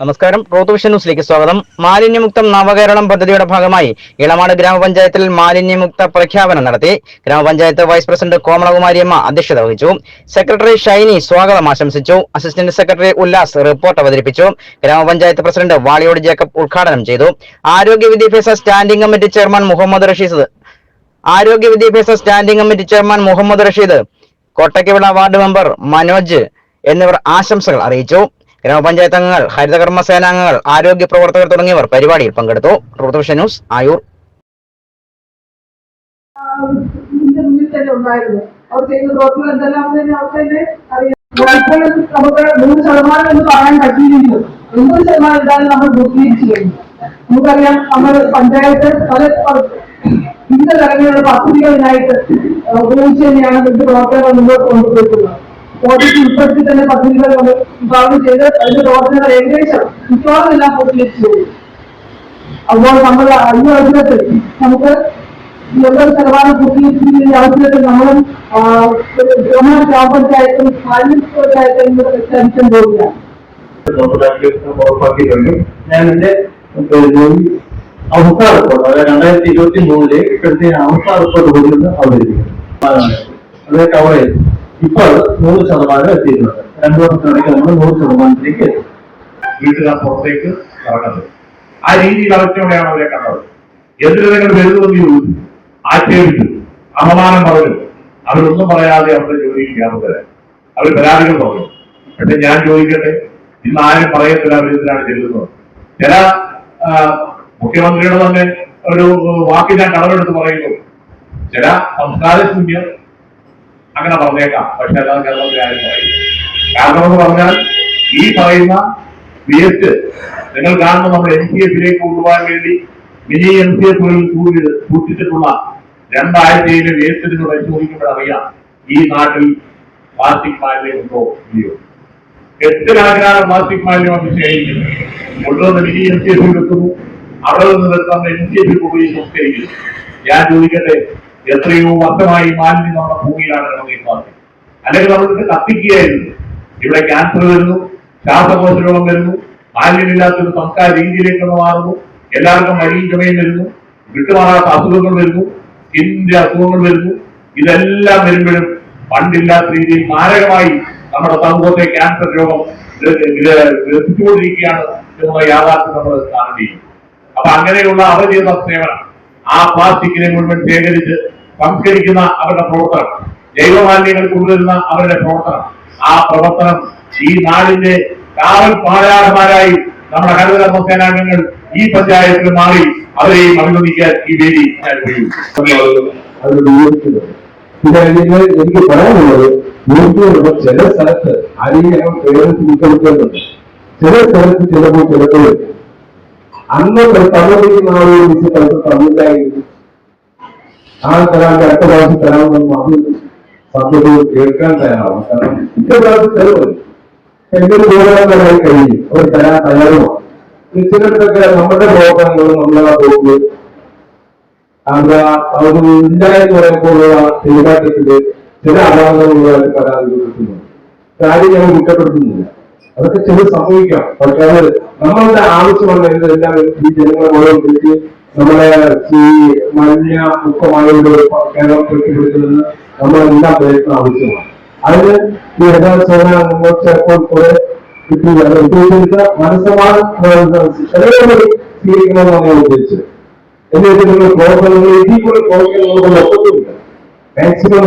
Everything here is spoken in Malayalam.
നമസ്കാരം. റോത്തുവിഷൻ ന്യൂസിലേക്ക് സ്വാഗതം. മാലിന്യമുക്തം നവകേരളം പദ്ധതിയുടെ ഭാഗമായി ഇളമാട് ഗ്രാമപഞ്ചായത്തിൽ മാലിന്യമുക്ത പ്രഖ്യാപനം നടത്തി. ഗ്രാമപഞ്ചായത്ത് വൈസ് പ്രസിഡന്റ് കോമളകുമാരി കോമളകുമാരിയമ്മ അധ്യക്ഷത വഹിച്ചു. സെക്രട്ടറി ഷൈനി സ്വാഗതം ആശംസിച്ചു. അസിസ്റ്റന്റ് സെക്രട്ടറി ഉല്ലാസ് റിപ്പോർട്ട് അവതരിപ്പിച്ചു. ഗ്രാമപഞ്ചായത്ത് പ്രസിഡന്റ് വാളിയോട് ജേക്കബ് ഉദ്ഘാടനം ചെയ്തു. ആരോഗ്യ വിദ്യാഭ്യാസ standing committee chairman Muhammad Rasheed ആരോഗ്യ വിദ്യാഭ്യാസ standing committee chairman Muhammad Rasheed Kottakkavila ward member Manoj എന്നിവർ ആശംസകൾ അറിയിച്ചു. ഗ്രാമപഞ്ചായത്ത് അംഗങ്ങൾ ഹരിതകർമ്മ സേനാംഗങ്ങൾ ആരോഗ്യ പ്രവർത്തകർ തുടങ്ങിയവർ പരിപാടിയിൽ പങ്കെടുത്തു. Ruth news Ayur. അവർ ചെയ്യുന്ന എന്തെല്ലാം അറിയാം പറയാൻ നമ്മൾ നമുക്കറിയാം നമ്മൾ പഞ്ചായത്ത് പല വിവിധ തരത്തിലുള്ള പദ്ധതികളിലായിട്ട് ഉപയോഗിച്ച് തന്നെയാണ് ഇത് പ്രവർത്തനങ്ങൾ മുന്നോട്ട് കൊണ്ടുപോയിട്ടുള്ളത് ഓഡിറ്റ് ഉൾപ്പെടുത്തി തന്നെ പദ്ധതികൾ നമ്മൾ വിഭാവനം ചെയ്ത് അതിന്റെ പ്രവർത്തനങ്ങൾ ഏകദേശം മിക്കവാറും എല്ലാം പൂർത്തീകരിച്ചു കഴിഞ്ഞു അപ്പോൾ നമ്മൾ ഈ അവസരത്തിൽ നമുക്ക് എൺപത് ശതമാനം പൂർത്തീകരിക്കുന്നതിന്റെ അവസരത്തിൽ നമ്മളും ആ, ഒരു ഗ്രാമ ഗ്രാമപഞ്ചായത്തും മാലിന്യ പഞ്ചായത്തും കൂടെ പ്രഖ്യാപിക്കാൻ പോവുകയാണ് ഉറപ്പാക്കിയിട്ടുണ്ട് ഞാൻ എന്റെ ജോലി അവസ്ഥ റിപ്പോർട്ട് അതായത് രണ്ടായിരത്തി ഇരുപത്തി മൂന്നിലെ ഇപ്പോഴത്തെ അവസ്ഥ റിപ്പോർട്ട് കൊടുക്കുന്നത് അവതരിപ്പിക്കുന്നു അത് കവർ ചെയ്തു ഇപ്പോൾ നൂറ് ശതമാനം എത്തിയിട്ടുണ്ട്. രണ്ടു വർഷത്തിനിടയ്ക്ക് നമ്മൾ നൂറ് ശതമാനത്തിലേക്ക് എത്തി. വീട്ടുകാർ പുറത്തേക്ക് ഇറങ്ങുന്നത് ആ രീതിയിൽ അവസ്ഥയോടെയാണ് അവരെ കണ്ടത്? എന്തിനു നിങ്ങൾ വരുന്നുവെന്ന് ചോദിച്ചു. ആക്ഷേപിച്ചു അപമാനം പറഞ്ഞു. അവരൊന്നും പറയാതെ അവരുടെ ജോലിയിൽ കയറുന്നത് അവർ പരാതികൾ പറഞ്ഞു. പക്ഷെ ഞാൻ ചോദിക്കട്ടെ? ഇന്ന് ആരും പറയത്തില്ല അവർ എന്തിനാണ് ചെല്ലുന്നത്? ചില മുഖ്യമന്ത്രിയുടെ തന്നെ ഒരു വാക്ക് ഞാൻ കടമെടുത്ത് പറയുന്നു. ചില സംസ്കാര ശൂന്യർ അങ്ങനെ പറഞ്ഞേക്കാം. പക്ഷെ അല്ലാതെ കേരളത്തിൽ ആരും പറയും കാരണം എന്ന് പറഞ്ഞാൽ ഈ പറയുന്ന വേസ്റ്റ് നിങ്ങൾ കാണുന്ന നമ്മൾ എൻ സി എഫിലേക്ക് കൊണ്ടുപോകാൻ വേണ്ടി മിനി എൻ സി എഫ് സൂക്ഷിച്ചിട്ടുള്ള രണ്ടാഴ്ചയിലെ വേസ്റ്റ് നിങ്ങൾ പരിശോധിക്കുമ്പോൾ അറിയാം ഈ നാട്ടിൽ പ്ലാസ്റ്റിക് മാലിന്യം ഉണ്ടോ ഇല്ലയോ. എട്ട് കണക്കിനാണ് പ്ലാസ്റ്റിക് മാലിന്യം അത് ശേഖരിക്കുന്നത് കൊണ്ടുവന്ന് മിനി എൻ സി എഫിൽ വെക്കുന്നു. അവിടെ നിന്ന് വെക്കാൻ എൻ സി എഫിൽ പോയി സംസ്കരിക്കുന്നു ഞാൻ ചോദിക്കട്ടെ എത്രയോ വർഷമായി മാലിന്യം നമ്മുടെ ഭൂമിയിലാണ് കിടന്നിരുന്നത് അല്ലെങ്കിൽ നമ്മൾക്ക് കത്തിക്കുകയായിരുന്നു. ഇവിടെ ക്യാൻസർ വരുന്നു ശ്വാസകോശ രോഗം വരുന്നു മാലിന്യമില്ലാത്തൊരു സംസ്കാര രീതിയിലേക്ക് മാറുന്നു എല്ലാവർക്കും മഴയും ചുമയും വരുന്നു വിട്ടുമാറാത്ത അസുഖങ്ങൾ വരുന്നു സ്കിന്നിന്റെ അസുഖങ്ങൾ വരുന്നു. ഇതെല്ലാം വരുമ്പോഴും പണ്ടില്ലാത്ത രീതിയിൽ മാരകമായി നമ്മുടെ സമൂഹത്തെ ക്യാൻസർ രോഗം ഗ്രസിച്ചുകൊണ്ടിരിക്കുകയാണ് എന്നുള്ള യാഥാർത്ഥ്യം നമ്മൾ കാണേണ്ടി അപ്പൊ അങ്ങനെയുള്ള ചെയ്ത സേവനം ആ പ്ലാസ്റ്റിക്കിനെ മുഴുവൻ ശേഖരിച്ച് സംസ്കരിക്കുന്ന അവരുടെ പ്രവർത്തനം. ജൈവമാലിന്യങ്ങൾ കൊണ്ടുവരുന്ന അവരുടെ പ്രവർത്തനം. ആ പ്രവർത്തനം ഈ നാടിന്റെ കാവൽ പാലാടന്മാരായി നമ്മുടെ ഹരിതകർമ്മ സേനാംഗങ്ങൾ ഈ പഞ്ചായത്തിൽ മാറി അവരെയും അഭിനന്ദിക്കാൻ ഈ വേദി എനിക്ക് പറയാനുള്ളത് യോജിക്കുമ്പോൾ ചില സ്ഥലത്ത് ആരെയും പേരൻസ് ഉൾപ്പെടുത്തേണ്ടതുണ്ട് ചില സ്ഥലത്ത് ചിലപ്പോൾ ചിലപ്പോൾ അന്ന് തമിഴ്നാട് തന്നില്ലായിരുന്നു ആ തരാൻ അടുത്ത പ്രാവശ്യം തരാമെന്നും അത് സാധ്യത കേൾക്കാൻ തയ്യാറാവും കാരണം ഇത്ര പ്രാവശ്യം ചെലവ് എന്തൊരു ദൂരം കഴിയും? അവർ തരാൻ തയ്യാറുമാണ്. ചിലർക്കൊക്കെ നമ്മുടെ പ്രവർത്തനങ്ങളും നമ്മളെ പോക്ക് അത് അവർ ഇല്ലായെന്ന് പറയുമ്പോഴുള്ള പെരുമാറ്റത്തിൽ ചില അപാകതകളുള്ള പരാതികൾ കിട്ടുന്നു കാര്യം ഞങ്ങൾ കുറ്റപ്പെടുത്തുന്നില്ല. അതൊക്കെ ചില സംഭവിക്കാം. പക്ഷെ അത് നമ്മളുടെ ആവശ്യമുള്ള ഇതെല്ലാം ഈ ജനങ്ങളെ വിളിച്ച് നമ്മളെ ഈ മലിന മുക്തമായ ഒരു കേരളം കെട്ടിപ്പിടിക്കുന്നതിന് നമ്മളെല്ലാം പ്രയത്നം ആവശ്യമാണ്. അതിന് ഈ യഥാസേന നിങ്ങൾ ചിലപ്പോൾ കുറെ കിട്ടില്ല ഉദ്ദേശിച്ച മനസ്സമാനം സ്വീകരിക്കണമെന്നാണ് ഞാൻ ഉദ്ദേശിച്ചത്. എന്നിട്ട് നിങ്ങൾ പ്രവർത്തനങ്ങൾ ഇതിൽ കൂടെ പ്രവർത്തനങ്ങൾ ഒക്കത്തില്ല മാക്സിമം